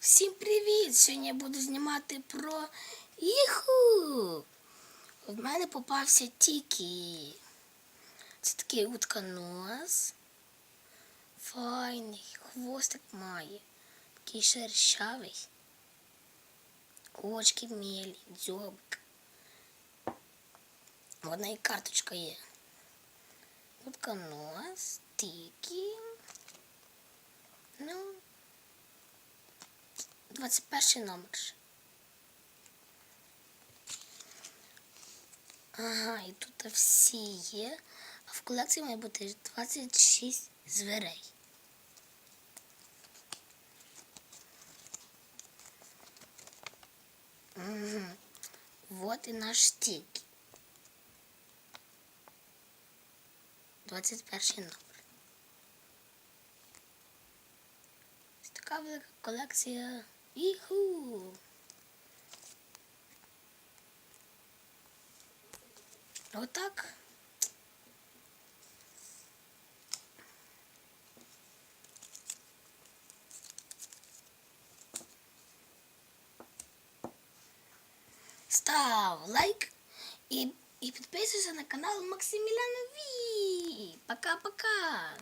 Всім привіт! Сьогодні я буду знімати про їху. В мене попався Тікі. Це такий утконос. Файний, хвостик має. Такий шершавий. Очки мілі, дзьобик. В одній карточка є. Утконос, Тікі. 21 номер. Ага, і тут всі є. А в колекції має бути 26 зверей. Угу. Вот і наш стік. 21 номер. Ось така велика колекція. Іху. Отак. Став лайк і, і підписуйся на канал Максиміляна Ві. Пока-пока.